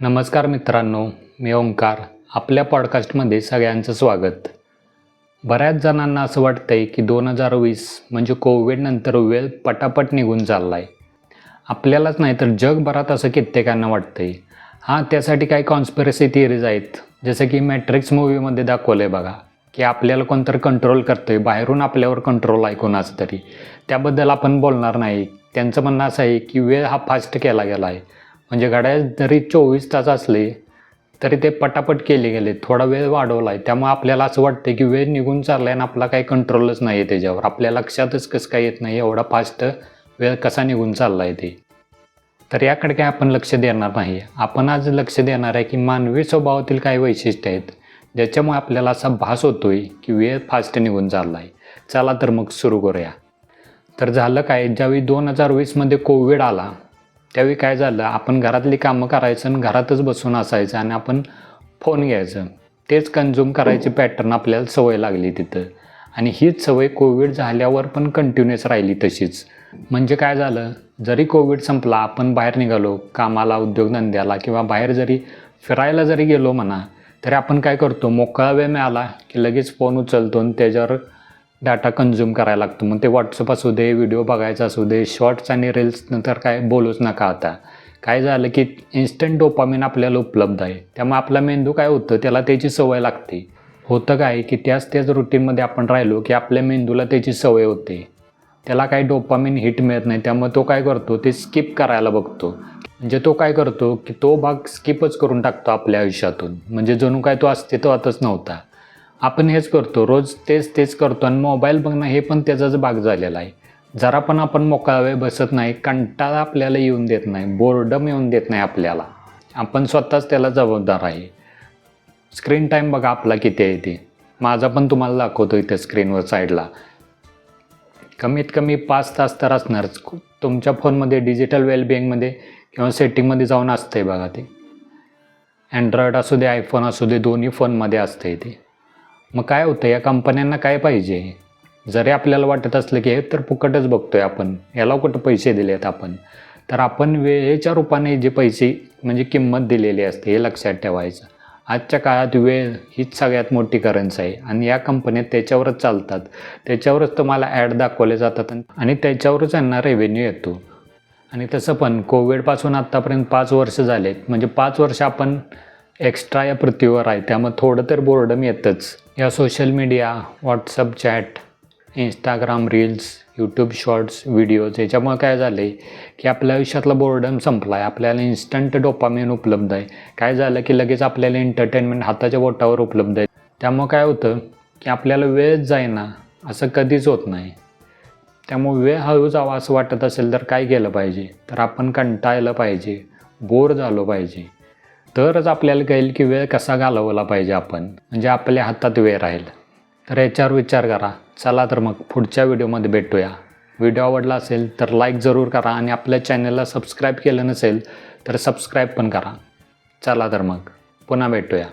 नमस्कार मित्रांनो मी ओंकार. आपल्या पॉडकास्टमध्ये सगळ्यांचं स्वागत. बऱ्याच जणांना असं वाटतं आहे की दोन हजार वीस म्हणजे कोविडनंतर वेळ पटापट निघून चालला आहे आपल्यालाच नाही तर जगभरात असं कित्येकांना वाटतं आहे हां त्यासाठी काही कॉन्स्पिरसी थिअरीज आहेत. जसं की मॅट्रिक्स मूवीमध्ये दाखवलं आहे बघा की आपल्याला कोणतरी कंट्रोल करतं आहे बाहेरून आपल्यावर कंट्रोल आहे कोणाचं तरी. त्याबद्दल आपण बोलणार नाही. त्यांचं म्हणणं असं आहे की वेळ हा फास्ट केला गेला आहे म्हणजे घड्याळ जरी चोवीस तास असले तरी ते पटापट केले गेले थोडा वेळ वाढवला आहे त्यामुळे आपल्याला असं वाटतं की वेळ निघून चालला आहे आणि आपला काही कंट्रोलच नाही आहे त्याच्यावर. आपल्या लक्षातच कसं काय येत नाही एवढा फास्ट वेळ कसा निघून चालला आहे ते. तर याकडे काय आपण लक्ष देणार नाही. आपण आज लक्ष देणार आहे की मानवी स्वभावातील काही वैशिष्ट्य आहेत ज्याच्यामुळे आपल्याला असा भास होतोय की वेळ फास्ट निघून चालला आहे चला तर मग सुरू करूया. तर झालं काय ज्यावेळी दोन हजार वीसमध्ये कोविड आला त्यावेळी काय झालं आपण घरातली कामं करायचं आणि घरातच बसून असायचं आणि आपण फोन घ्यायचं. तेच कन्झ्युम करायची पॅटर्न आपल्याला सवय लागली तिथं. आणि हीच सवय कोविड झाल्यावर पण कंटिन्युअस राहिली तशीच. म्हणजे काय झालं जरी कोविड संपला आपण बाहेर निघालो कामाला उद्योगधंद्याला किंवा बाहेर जरी फिरायला जरी गेलो म्हणा तरी आपण काय करतो मोकळा वेळ मिळाला की लगेच फोन उचलतो आणि त्याच्यावर डाटा कन्झ्युम करायला लागतो. मग ते व्हॉट्सअप असू दे व्हिडिओ बघायचा असू दे शॉर्ट्स आणि रील्स नंतर काय बोलूच नका आता. काय झालं की इन्स्टंट डोपामिन आपल्याला उपलब्ध आहे. त्यामुळे आपला मेंदू काय होतं त्याला त्याची सवय लागते. होतं काय की त्याच त्याच रुटीनमध्ये आपण राहिलो की आपल्या मेंदूला त्याची सवय होते. त्याला काही डोपामिन हिट मिळत नाही त्यामुळे तो काय करतो ते स्किप करायला बघतो. म्हणजे तो काय करतो की तो भाग स्किपच करून टाकतो आपल्या आयुष्यातून. म्हणजे जणू काय तो अस्तित्वातच नव्हता. आपण हेच करतो रोज तेच तेच करतो आणि मोबाईल बघणं हे पण त्याचाच भाग झालेला आहे. जरा पण आपण मोकळा वेळ बसत नाही कंटाळा आपल्याला येऊन देत नाही बोर्डम येऊन देत नाही आपल्याला. आपण स्वतःच त्याला जबाबदार आहे. स्क्रीन टाईम बघा आपला किती आहे ते. माझा पण तुम्हाला दाखवतो इथे स्क्रीनवर साईडला कमीत कमी पाच तास तर असणारच. तुमच्या फोनमध्ये डिजिटल वेलबिंगमध्ये किंवा सेटिंगमध्ये जाऊन असतंय बघा ते. अँड्रॉइड असू दे आयफोन असू दे दोन्ही फोनमध्ये असतंय ते. मग काय होतं या कंपन्यांना काय पाहिजे? जरी आपल्याला वाटत असलं की हे तर फुकटच बघतोय आपण. याला कुठं पैसे दिले आहेत आपण? तर आपण वेळेच्या रूपाने जे पैसे म्हणजे किंमत दिलेली असते हे लक्षात ठेवायचं. आजच्या काळात वेळ हीच सगळ्यात मोठी करन्सी आहे आणि या कंपन्या त्याच्यावरच चालतात. त्याच्यावरच तुम्हाला ॲड दाखवले जातात आणि त्याच्यावरच यांना रेव्हेन्यू येतो. आणि तसं पण कोविडपासून आत्तापर्यंत पाच वर्ष झालेत. म्हणजे पाच वर्ष आपण एक्स्ट्रा या पृथ्वीवर आहे. त्यामुळे थोडं तर बोर्डम येतंच. या social media WhatsApp chat Instagram reels YouTube shorts videos याच्यामुळे काय झालं आहे की आपल्या आयुष्यातला बोर्डम संपला आहे आपल्याला इन्स्टंट डोपामिन उपलब्ध आहे. काय झालं की लगेच आपल्याला एंटरटेनमेंट हाताच्या बोटावर उपलब्ध आहे. त्यामुळं काय होतं की आपल्याला वेळच जाईना. असं कधीच होत नाही. त्यामुळे वेळ हळू जावा असं वाटत असेल तर काय केलं पाहिजे? तर आपण कंटाळलं पाहिजे. बोर झालो पाहिजे. तरच आपल्याला कळेल की वेळ कसा घालवला पाहिजे आपण. म्हणजे आपल्या हातात वेळ राहील. तर याच्यावर विचार करा. चला तर मग पुढच्या व्हिडिओमध्ये भेटूया. व्हिडिओ आवडला असेल तर लाईक जरूर करा आणि आपल्या चॅनलला सबस्क्राईब केलं नसेल तर सबस्क्राईब पण करा. चला तर मग पुन्हा भेटूया.